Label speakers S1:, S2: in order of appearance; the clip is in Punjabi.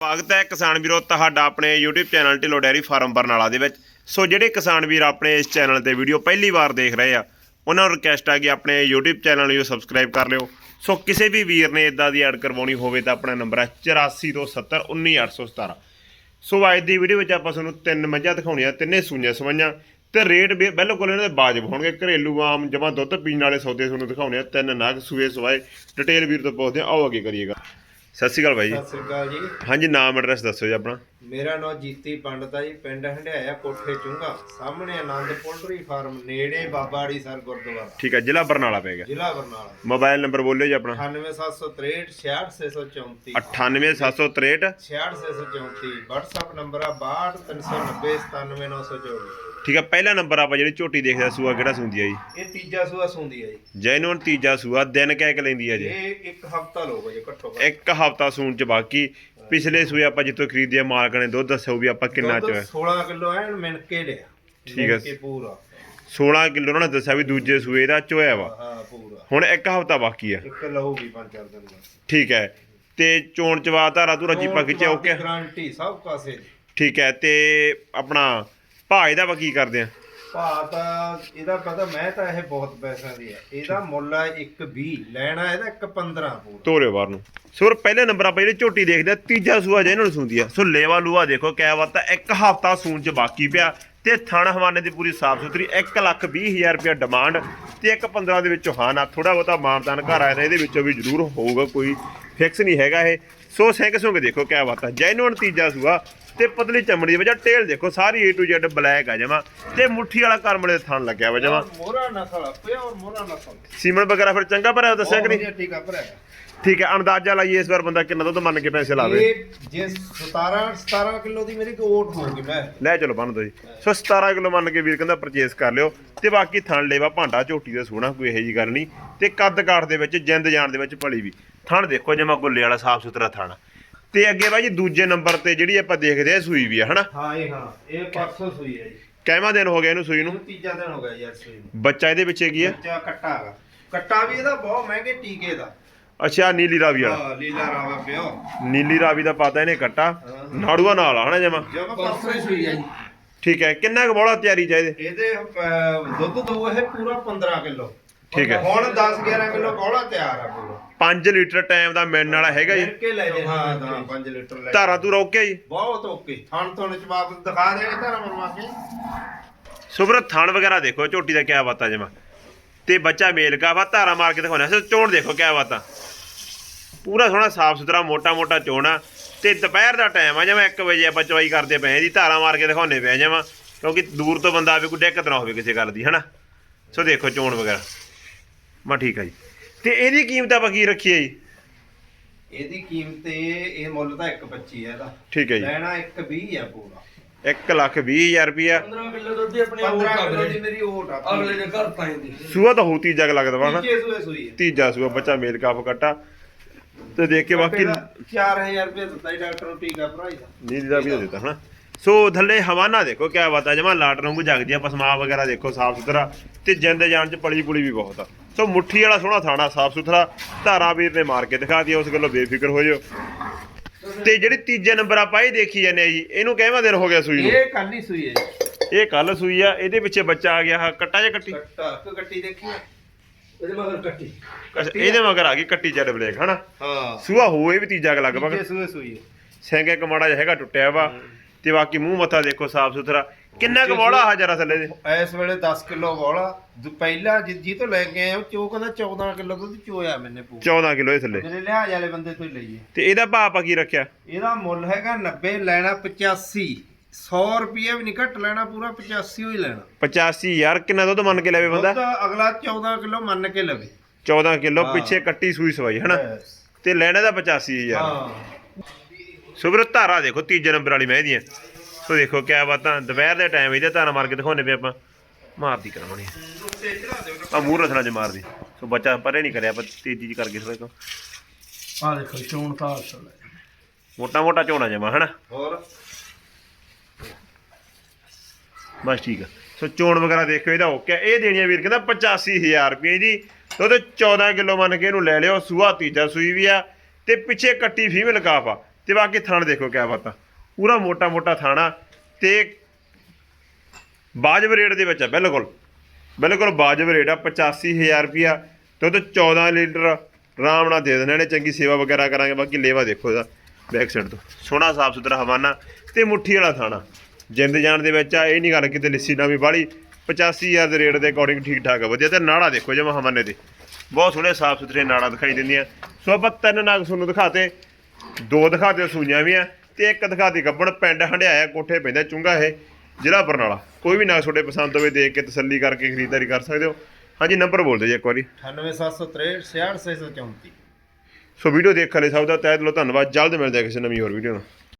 S1: ਸਵਾਗਤ ਹੈ ਕਿਸਾਨ ਵੀਰੋ, ਤੁਹਾਡਾ ਆਪਣੇ YouTube channel Dhillon dairy farm Barnala ਦੇ ਵਿੱਚ। ਸੋ ਜਿਹੜੇ ਕਿਸਾਨ ਵੀਰ ਆਪਣੇ ਇਸ ਚੈਨਲ ਤੇ ਵੀਡੀਓ ਪਹਿਲੀ ਵਾਰ ਦੇਖ ਰਹੇ ਆ, ਉਹਨਾਂ ਨੂੰ ਰਿਕਵੈਸਟ ਆ ਕਿ ਆਪਣੇ YouTube ਚੈਨਲ ਨੂੰ ਸਬਸਕ੍ਰਾਈਬ ਕਰ ਲਿਓ। ਸੋ ਕਿਸੇ ਵੀ ਵੀਰ ਨੇ ਇਦਾਂ ਦੀ ਐਡ ਕਰਵਾਉਣੀ ਹੋਵੇ ਤਾਂ ਆਪਣਾ ਨੰਬਰ ਹੈ 84 ਤੋਂ 70 19817 ਸੋ ਅੱਜ ਦੀ ਵੀਡੀਓ ਵਿੱਚ ਆਪਾਂ ਤੁਹਾਨੂੰ ਤਿੰਨ ਮੱਝਾਂ ਦਿਖਾਉਣੀਆਂ, ਤਿੰਨੇ ਸੂਈਆਂ ਸਵਾਈਆਂ ਤੇ ਰੇਟ ਵੀ ਬਿਲਕੁਲ ਇਹਨਾਂ ਦੇ ਵਾਜਬ ਹੋਣਗੇ। ਘਰੇਲੂ ਆਮ ਜਮਾ ਦੁੱਧ ਪੀਣ ਵਾਲੇ ਸੌਦੇ ਤੁਹਾਨੂੰ ਦਿਖਾਉਣੇ ਆ, ਤਿੰਨ ਨਗ ਸੂਏ ਸਵਾਏ। ਡਿਟੇਲ ਵੀਰ ਤੋਂ ਪੁੱਛਦੇ ਆ ਆਓ ਅੱਗੇ ਕਰੀਏਗਾ ਸਤਿ ਸ਼੍ਰੀ ਅਕਾਲ ਬਾਈ ਜੀ।
S2: ਸਤਿ ਸ੍ਰੀ ਅਕਾਲ ਜੀ।
S1: ਹਾਂਜੀ ਨਾਮ ਐਡਰੈਸ ਦੱਸੋ ਜੀ ਆਪਣਾ।
S2: ਮੇਰਾ ਨਾਮ ਜੀਤੀ ਪੰਡਤ ਆ ਜੀ ਪਿੰਡ ਹੰਡਿਆਇਆ ਕੋਠੇ ਚੁੰਗਾ। ਸਾਹਮਣੇ ਆਨੰਦ ਪੋਲਟਰੀ ਫਾਰਮ ਨੇੜੇ ਬਾਬਾੜੀ ਸਰ ਗੁਰਦੁਆਰਾ।
S1: ਠੀਕ ਹੈ ਜ਼ਿਲ੍ਹਾ ਬਰਨਾਲਾ ਪੈ ਗਿਆ।
S2: ਜ਼ਿਲ੍ਹਾ ਬਰਨਾਲਾ।
S1: ਮੋਬਾਈਲ ਨੰਬਰ ਬੋਲਿਓ ਜੀ ਆਪਣਾ।
S2: 98763 66634
S1: 98763
S2: 66634 WhatsApp ਨੰਬਰ ਆ 6239097924
S1: ਠੀਕ ਹੈ ਪਹਿਲਾ ਨੰਬਰ ਆਪਾਂ ਜਿਹੜੀ ਝੋਟੀ ਦੇਖਦੇ ਆ ਸੂਆ ਕਿਹੜਾ ਸੁੰਦੀ ਆ ਜੀ?
S2: ਇਹ ਤੀਜਾ ਸੂਆ ਸੁੰਦੀ ਹੈ ਜੀ।
S1: ਜੈਨੂਨ ਤੀਜਾ ਸੂਆ ਦਿਨ ਕਹਿ ਕੇ ਲੈਂਦੀ ਆ ਜੀ।
S2: ਇਹ ਇੱਕ ਹਫਤਾ ਲੋਗੋ ਜੀ ਘੱਟੋ ਘੱਟ।
S1: ਇੱਕ ਹਫਤਾ ਸੂਣ ਚ ਬਾਕੀ ਪਿਛਲੇ ਸੂਏ ਆਪਾਂ ਜਿੱਥੋਂ ਖਰੀਦਿਆ ਮਾਲਕ ਨੇ ਦੁੱਧ ਦੱਸੋ ਵੀ ਆਪਾਂ ਕਿੰਨਾ
S2: ਦੁੱਧ
S1: ਚ
S2: 16 ਕਿਲੋ ਐਨ ਮਿਣ ਕੇ ਲਿਆ।
S1: ਠੀਕ ਹੈ।
S2: ਮਿਣ ਕੇ ਪੂਰਾ।
S1: 16 ਕਿਲੋ ਉਹਨਾਂ ਨੇ ਦੱਸਿਆ ਵੀ ਦੂਜੇ ਸੂਏ ਦਾ ਚੋਇਆ ਵਾ।
S2: ਹਾਂ ਪੂਰਾ।
S1: ਹੁਣ ਇੱਕ ਹਫਤਾ ਬਾਕੀ ਆ।
S2: ਇੱਕ ਲਹੂਗੀ ਪੰਜ ਚਾਰ ਦਿਨ ਦਾ।
S1: ਠੀਕ ਹੈ ਤੇ ਚੋਣ ਚਵਾ ਧਾਰਾ ਧੂਰਾ ਜੀਪਾ ਖਿੱਚਿਆ ਓਕੇ?
S2: ਗਾਰੰਟੀ ਸਭ ਪਾਸੇ।
S1: ਠੀਕ ਹੈ ਤੇ ਆਪਣਾ ਭਾਅ ਇਹਦਾ ਆਪਾਂ ਕੀ ਕਰਦੇ ਆ
S2: ਭਾ ਤਾਂ ਇਹਦਾ ਪਤਾ ਮੈਂ ਤਾਂ ਇਹ ਬਹੁਤ ਪੈਸਿਆਂ ਦੀ ਹੈ। ਇਹਦਾ ਮੁੱਲ ਹੈ 120 ਲੈਣਾ ਇਹਦਾ 115 ਪੂਰਾ
S1: ਤੋਰਿਓ ਬਾਹਰ ਨੂੰ। ਸੋ ਪਹਿਲੇ ਨੰਬਰ ਆਪਾਂ ਜਿਹੜੀ ਝੋਟੀ ਦੇਖਦੇ ਆ ਤੀਜਾ ਸੂਆ ਜੇ ਇਹਨਾਂ ਨੂੰ ਸੁੰਦੀ ਆ। ਸੋ ਲੇਵਾ ਲੂਆ ਦੇਖੋ ਕਿਆ ਬਾਤ ਆ। ਇੱਕ ਹਫਤਾ ਸੂਣ ਚ ਬਾਕੀ ਪਿਆ ਤੇ ਥਣ ਹਵਾਨੇ ਦੀ ਪੂਰੀ ਸਾਫ਼ ਸੁਥਰੀ 1 ਲੱਖ 20 ਹਜ਼ਾਰ ਰੁਪਇਆ ਡਿਮਾਂਡ ਤੇ ਇੱਕ 15 ਦੇ ਵਿੱਚੋਂ ਹਾਂ ਨਾ ਥੋੜਾ ਬਹੁਤਾ ਮਾਨਦਾਨ ਘਰ ਆਇਆ ਤਾਂ ਇਹਦੇ ਵਿੱਚੋਂ ਵੀ ਜ਼ਰੂਰ ਹੋਊਗਾ ਕੋਈ ਫਿਕਸ ਨਹੀਂ ਹੈਗਾ ਇਹ। ਸੋ ਸਿੰਘ ਸੁੰਗ ਦੇਖੋ ਕਿਆ ਬਾਤ ਆ। ਜੈਨੂਨ ਤੀਜਾ ਸੂਆ ਤੇ ਪਤਲੀ ਚਮੜੀ ਦੀ ਵਜ੍ਹਾ ਟੇਲ ਦੇਖੋ ਸਾਰੀ A to Z ਬਲੈਕ ਆ ਜਮਾ। ਤੇ ਮੁੱਠੀ ਵਾਲਾ ਕਰਮਲੇ ਥਣ ਲੱਗਿਆ ਵਾ ਜਮਾ।
S2: ਮੋਰਾ ਨਸਲ ਆ, ਪਿਓਰ ਮੋਰਾ ਨਸਲ
S1: ਸੀਮਨ ਵਗੈਰਾ ਫਿਰ ਚੰਗਾ ਭਰਿਆ ਦੱਸਿਆ ਕਿ ਨਹੀਂ?
S2: ਠੀਕ ਆ ਭਰਾ
S1: ਠੀਕ ਹੈ ਅੰਦਾਜ਼ਾ ਲਾਈਏ ਇਸ ਵਾਰ ਬੰਦਾ ਕਿੰਨਾ ਦੁੱਧ ਮੰਨ ਕੇ ਪੈਸੇ ਲਾਵੇ।
S2: ਇਹ ਜੇ 17 17 ਕਿਲੋ ਦੀ ਮੇਰੀ ਕੋਟ ਹੋਊਗੀ ਮੈਂ।
S1: ਲੈ ਚਲੋ ਬੰਨ ਦੋ ਜੀ। ਸੋ 17 ਕਿਲੋ ਮੰਨ ਕੇ ਵੀਰ ਕਹਿੰਦਾ ਪਰਚੇਸ ਕਰ ਲਿਓ। ਤੇ ਬਾਕੀ ਥਣ ਲੇਵਾ ਭਾਂਡਾ ਝੋਟੀ ਦਾ ਸੋਹਣਾ ਕੋਈ ਇਹੋ ਜੀ ਗੱਲ ਨਹੀਂ। ਤੇ ਕੱਦ ਕਾਠ ਦੇ ਵਿੱਚ ਜਿੰਦ ਜਾਣ ਦੇ ਵਿੱਚ ਭਲੀ ਵੀ। ਥਣ ਦੇਖੋ ਜਮਾ ਗੁੱਲੇ ਵਾਲਾ ਸਾਫ਼ ਸੁਥਰਾ ਥਣ। ਤੇ ਅੱਗੇ ਬਾਈ ਜੀ ਦੂਜੇ ਨੰਬਰ ਤੇ ਜਿਹੜੀ ਆਪਾਂ ਦੇਖਦੇ ਆ ਸੂਈ ਵੀ ਆ ਹਨਾ?
S2: ਹਾਂ ਇਹ ਹਾਂ। ਇਹ ਪਰਸੋਂ ਸੂਈ ਹੈ ਜੀ।
S1: ਕਹਿਵਾ ਦਿਨ ਹੋ ਗਿਆ ਇਹਨੂੰ ਸੂਈ ਨੂੰ?
S2: ਇਹਨੂੰ ਤੀਜਾ ਦਿਨ ਹੋ ਗਿਆ ਯਾਰ ਸੂਈ ਨੂੰ।
S1: ਬੱਚਾ ਇਹਦੇ ਵਿੱਚ ਕੀ ਹੈ
S2: ਬੱਚਾ ਕੱਟਾ ਹੈਗਾ। ਕੱਟਾ ਵੀ ਇਹਦਾ ਬਹੁਤ ਮਹਿੰਗੇ ਟੀਕੇ ਦਾ।
S1: ਅੱਛਾ ਨੀਲੀ ਰਾਵੀ ਵਾਲਾ।
S2: ਹਾਂ ਲੀਲਾ ਰਾਵਾ ਪਿਓ।
S1: ਨੀਲੀ ਰਾਵੀ ਦਾ ਪਤਾ ਇਹਨੇ ਕੱਟਾ। ਨਾੜੂਆ ਨਾਲ ਆ ਹਨਾ ਜਮਾ?
S2: ਜਮਾ ਪਰਸੋਂ ਹੀ ਸੂਈ ਹੈ ਜੀ।
S1: ਠੀਕ ਹੈ ਕਿੰਨਾ ਕੁ ਬੋਲਾ ਤਿਆਰੀ ਚਾਹੀਦੇ
S2: ਇਹਦੇ? ਅਹ, ਦੁੱਧ ਦੋ ਇਹ ਪੂਰਾ 15 ਕਿਲੋ।
S1: ਠੀਕ ਹੈ।
S2: ਹੁਣ 10 11 ਕਿਲੋ ਬੋਲਾ ਤਿਆਰ ਆ ਪੂਰਾ
S1: 5 ਲੀਟਰ ਟਾਈਮ ਦਾ ਮਿਲਣ ਵਾਲਾ ਹੈਗਾ ਜੀ।
S2: ਮਿਲ ਕੇ ਲੈ ਜੇ ਹਾਂ ਹਾਂ 5 ਲੀਟਰ ਲੈ
S1: ਧਾਰਾ ਧੂਰਾ ਓਕੇ ਜੀ?
S2: ਬਹੁਤ ਓਕੇ। ਥਣ ਥਣ ਚ ਬਾਪ ਦਿਖਾ ਦੇਗੇ ਧਾਰਾ ਮਰਵਾ ਕੇ
S1: ਸੁਬਰ ਥਣ ਵਗੈਰਾ ਦੇਖੋ ਝੋਟੀ ਦਾ ਕਿਆ ਬਾਤ ਆ ਜਮਾ। ਤੇ ਬੱਚਾ ਮੇਲ ਕਾ ਵਾ ਧਾਰਾ ਮਾਰ ਕੇ ਦਿਖਾਉਣਾ ਸੋ ਚੋਣ ਦੇਖੋ ਕਿਆ ਬਾਤ। ਆ ਪੂਰਾ ਸੋਹਣਾ ਸਾਫ਼ ਸੁਥਰਾ ਮੋਟਾ ਮੋਟਾ ਚੋਣ ਤੇ ਦੁਪਹਿਰ ਦਾ ਟਾਈਮ ਆ ਜਮਾ 1 ਵਜੇ ਆਪਾਂ ਚਵਾਈ ਕਰਦੇ ਪਏ ਦੀ ਧਾਰਾ ਮਾਰ ਕੇ ਦਿਖਾਉਣੇ ਪਏ ਜਮਾ। ਕਿਉਂਕਿ ਦੂਰ ਤੋਂ ਬੰਦਾ ਆਵੇ ਕੋਈ ਦਿੱਕਤ ਨਾ ਹੋਵੇ ਕਿਸੇ ਗੱਲ ਦੀ ਹਨਾ? ਸੋ ਦੇਖੋ ਚੋਣ ਵਗੈਰਾ। ਮਾ ਠੀਕ ਆ ਜੀ। ਤੇ ਇਹਦੀ ਕੀਮਤ ਆਪਾਂ ਕੀ ਰੱਖੀ ਹੈ ਜੀ?
S2: ਇਹਦੀ ਕੀਮਤ ਇਹ ਇਹ ਮੁੱਲ ਤਾਂ 1.25 ਹੈ ਇਹਦਾ।
S1: ਠੀਕ ਹੈ ਜੀ।
S2: ਲੈਣਾ 1.20 ਆ ਪੂਰਾ।
S1: 1 ਲੱਖ 20 ਹਜ਼ਾਰ ਰੁਪਿਆ
S3: 15 ਕਿਲੋ ਦੁੱਧ ਹੀ ਆਪਣੇ
S2: 15
S3: ਆਪ
S2: ਕਿਲੋ ਦੀ ਮੇਰੀ ਓਟ ਆ।
S3: ਅਗਲੇ ਦੇ ਘਰ ਪਾਈਂਦੀ
S1: ਸੂਆ ਤਾਂ ਹੋਤੀ ਜਗ ਲੱਗਦਾ ਵਾ ਹਨਾ
S2: ਤੀਜੇ ਸੂਏ ਸੂਈ ਹੈ
S1: ਤੀਜਾ ਸੂਆ ਬੱਚਾ ਮੇਲ ਕਾਫ ਕੱਟਾ। ਤੇ ਦੇਖ ਕੇ ਬਾਕੀ
S2: 4000 ਰੁਪਏ ਦਿੱਤਾ ਜੀ ਡਾਕਟਰ ਨੂੰ ਟੀਕਾ ਭਰਾਈ ਦਾ।
S1: ਨੀਂਦ ਦਾ ਵੀ ਦੇ ਦਿੱਤਾ ਹਨਾ। ਸੋ ਥੱਲੇ ਹਵਾਨਾ ਦੇਖੋ ਕਿਆ ਬਾਤ ਆ। ਜਮਾ ਲਾਟ ਵਾਂਗੂ ਜਗਦੀ ਆ ਪਸਮਾ ਵਗੈਰਾ ਦੇਖੋ ਸਾਫ਼ ਸੁਥਰਾ। ਤੇ ਜਿੰਦ ਜਾਨ ਚ ਪਲੀ ਪੁਲੀ ਵੀ ਬਹੁਤ ਆ। ਸੋ ਮੁੱਠੀ ਵਾਲਾ ਸੋਹਣਾ ਥਾਣਾ ਸਾਫ਼ ਸੁਥਰਾ ਧਾਰਾ ਵੀਰ ਨੇ ਮਾਰ ਕੇ ਦਿਖਾ ਦਿਆ ਉਸ ਗੱਲੋਂ ਬੇਫਿਕਰ ਹੋ ਜਾਓ ਤੇ ਜਿਹੜੀ ਤੀਜੇ ਨੰਬਰ ਆਪਾਂ ਇਹ ਦੇਖੀ ਜਾਂਦੇ ਆ ਜੀ ਇਹਨੂੰ ਕਿਹਵਾ ਦਿਨ ਹੋ ਗਿਆ ਸੂਈ ਨੂੰ?
S2: ਇਹ ਕੱਲ ਹੀ ਸੂਈ ਹੈ
S1: ਇਹ ਕੱਲ ਸੂਈ ਆ ਇਹਦੇ ਪਿੱਛੇ ਬੱਚਾ ਆ ਗਿਆ ਕੱਟਾ ਜਾਂ ਕੱਟੀ?
S2: ਕੱਟਾ ਕਿ ਕੱਟੀ ਦੇਖੀ ਆ?
S3: ਇਹਦੇ ਮਗਰ ਕੱਟੀ।
S1: ਇਹਦੇ ਮਗਰ ਆ ਗਈ ਕੱਟੀ ਜੱਡ ਬਲੇਕ ਹਨਾ?
S2: ਹਾਂ।
S1: ਸੂਆ ਹੋਏ ਵੀ ਤੀਜਾ ਕੁ ਲਗਭਗ।
S2: ਸੂਏ ਸੂਈ ਹੈ।
S1: ਇੱਕ ਮਾੜਾ ਜਿਹਾ ਹੈਗਾ ਟੁੱਟਿਆ ਵਾ। ਤੇ ਬਾਕੀ ਮੂੰਹ ਮੱਥਾ ਦੇਖੋ ਸਾਫ਼ ਸੁਥਰਾ। ਕਿੰਨਾ ਕੁ ਬੋਲਾ ਆ ਜਰਾ ਥੱਲੇ ਦੇ?
S2: ਇਸ ਵੇਲੇ 10 ਕਿਲੋ ਵਾਲਾ ਪਹਿਲਾਂ ਜਿ- ਤੋਂ ਲੈ ਕੇ ਆਏ ਉਹ ਚੋ ਕਹਿੰਦਾ 14 ਕਿਲੋ ਦੁੱਧ ਚੋਇਆ ਮੈਨੇ ਪੂਰਾ।
S1: 14 ਕਿਲੋ ਇਹ ਥੱਲੇ।
S2: ਜਿਹੜੇ ਲਿਹਾਜ਼ ਵਾਲੇ ਬੰਦੇ ਤੋਂ ਹੀ ਲਈਏ।
S1: ਤੇ ਇਹਦਾ ਭਾਅ ਆਪਾਂ ਕੀ ਰੱਖਿਆ?
S2: ਇਹਦਾ ਮੁੱਲ ਹੈਗਾ 90 ਲੈਣਾ 85 100 ਰੁਪਏ ਵੀ ਨਹੀਂ ਘੱਟ ਲੈਣਾ ਪੂਰਾ 85 ਹੀ ਲੈਣਾ।
S1: 85 ਯਾਰ ਕਿੰਨਾ ਦੁੱਧ ਮੰਨ ਕੇ ਲੈਵੇ ਬੰਦਾ?
S2: ਦੁੱਧ ਅਗਲਾ 14 ਕਿਲੋ ਮੰਨ ਕੇ ਲਵੇ।
S1: 14 ਕਿਲੋ। ਪਿੱਛੇ ਕੱਟੀ ਸੂਈ ਸਵਾਈ ਹਨਾ। ਤੇ ਲੈਣਾ ਦਾ 85 ਯਾਰ
S2: ਹਾਂ।
S1: ਸੁਬਰ ਧਾਰਾ ਦੇਖੋ ਤੀਜੇ ਨੰਬਰ ਵਾਲੀ ਮੈਂ ਦੀਆਂ ਸੋ ਦੇਖੋ ਕਿਆ ਬਾਤਾਂ ਦੁਪਹਿਰ ਦੇ ਟਾਈਮ ਇਹਦੇ ਧਾਰਾ ਮਾਰ ਕੇ ਦਿਖਾਉਣੇ ਪਏ ਆਪਾਂ। ਮਾਰਦੀ ਕਰਾਉਣੀ ਆ। ਮੂੰਹ ਰਥਣਾ ਚ ਮਾਰਦੀ। ਸੋ ਬੱਚਾ ਪਰੇ ਨਹੀਂ ਕਰਿਆ ਆਪਾਂ ਤੇਜ਼ੀ ਚ ਕਰਕੇ ਥੋੜਾ ਜਿਹਾ।
S3: ਆ ਦੇਖੋ ਚੋਣ ਤਾਂ ਅਸਲ ਹੈ
S1: ਮੋਟਾ ਮੋਟਾ ਝੋਣਾ ਜਮਾ ਹਨਾ?
S2: ਹੋਰ?
S1: ਬਸ ਠੀਕ ਆ। ਸੋ ਚੋਣ ਵਗੈਰਾ ਦੇਖਿਓ ਇਹਦਾ ਓਕੇ ਆ। ਇਹ ਦੇਣੀ ਆ ਵੀਰ ਕਹਿੰਦਾ 85000 ਰੁਪਏ ਦੀ ਉਹਦੇ 14 ਕਿਲੋ ਮੰਨ ਕੇ ਇਹਨੂੰ ਲੈ ਲਿਓ। ਸੂਆ ਤੀਜਾ ਸੂਈ ਵੀ ਆ। ਤੇ ਪਿੱਛੇ ਕੱਟੀ ਫੀਮੇਲ ਕਾਫ ਆ। ਤੇ ਬਾਕੀ ਥਣ ਦੇਖੋ ਕਿਆ ਬਾਤ। ਆ ਪੂਰਾ ਮੋਟਾ ਮੋਟਾ ਥਾਣਾ ਤੇ ਬਾਜਬ ਰੇਟ ਦੇ ਵਿੱਚ ਆ, ਬਿਲਕੁਲ। ਬਿਲਕੁਲ ਬਾਜਬ ਰੇਟ ਆ 85000 ਰੁਪਿਆ ਦੁੱਧ 14 ਲੀਟਰ ਆਰਾਮ ਨਾਲ ਦੇ ਦੇਣਾ ਨੇ, ਚੰਗੀ ਸੇਵਾ ਵਗੈਰਾ ਕਰਾਂਗੇ। ਬਾਕੀ ਲੇਵਾ ਦੇਖੋ ਇਹਦਾ, ਬੈਕ ਸਾਈਡ ਤੋਂ। ਸੋਹਣਾ ਸਾਫ਼ ਸੁਥਰਾ ਹਵਾਨਾ ਤੇ ਮੁੱਠੀ ਵਾਲਾ ਥਾਣਾ। ਜਿੰਦ ਜਾਣ ਦੇ ਵਿੱਚ ਆ, ਇਹ ਨਹੀਂ ਗੱਲ ਕਿਤੇ ਲਿੱਸੀ ਨਾ ਵੀ ਬਾਹਲੀ 85000 ਦੇ ਰੇਟ ਦੇ ਅਕੋਰਡਿੰਗ ਠੀਕ ਠਾਕ ਆ, ਵਧੀਆ। ਤੇ ਨਾੜਾ ਦੇਖੋ ਜਮਾ ਹਵਾਨੇ ਦੇ। ਬਹੁਤ ਸੋਹਣੇ ਸਾਫ਼ ਸੁਥਰੇ ਨਾੜਾ ਦਿਖਾਈ ਦਿੰਦੀਆਂ। ਸੋ ਆਪਾਂ ਤਿੰਨ ਨਾਗ ਤੁਹਾਨੂੰ ਦਿਖਾਤੇ। ਦੋ ਦਿਖਾਤੇ ਸੂਈਆਂ ਵੀ ਆ। ਤੇ ਇੱਕ ਦਿਖਾਤੀ ਗੱਬਣ ਪਿੰਡ ਹੰਡਿਆਇਆ ਕੋਠੇ ਪੈਂਦਾ ਚੁੰਗਾ ਇਹ ਜ਼ਿਲ੍ਹਾ ਬਰਨਾਲਾ। ਕੋਈ ਵੀ ਨਾਗ ਤੁਹਾਡੇ ਪਸੰਦ ਹੋਵੇ ਦੇਖ ਕੇ ਤਸੱਲੀ ਕਰਕੇ ਖਰੀਦਦਾਰੀ ਕਰ ਸਕਦੇ ਹੋ। ਹਾਂਜੀ ਨੰਬਰ ਬੋਲ ਦਿਓ ਜੀ ਇੱਕ ਵਾਰੀ।
S2: 98763 66634
S1: ਸੋ ਵੀਡੀਓ ਦੇਖਣ ਲਈ ਸਭ ਦਾ ਤਹਿ ਦਿਲੋਂ ਧੰਨਵਾਦ। ਜਲਦ ਮਿਲਦੇ ਹਾਂ ਕਿਸੇ ਨਵੀਂ ਹੋਰ ਵੀਡੀਓ ਨਾਲ।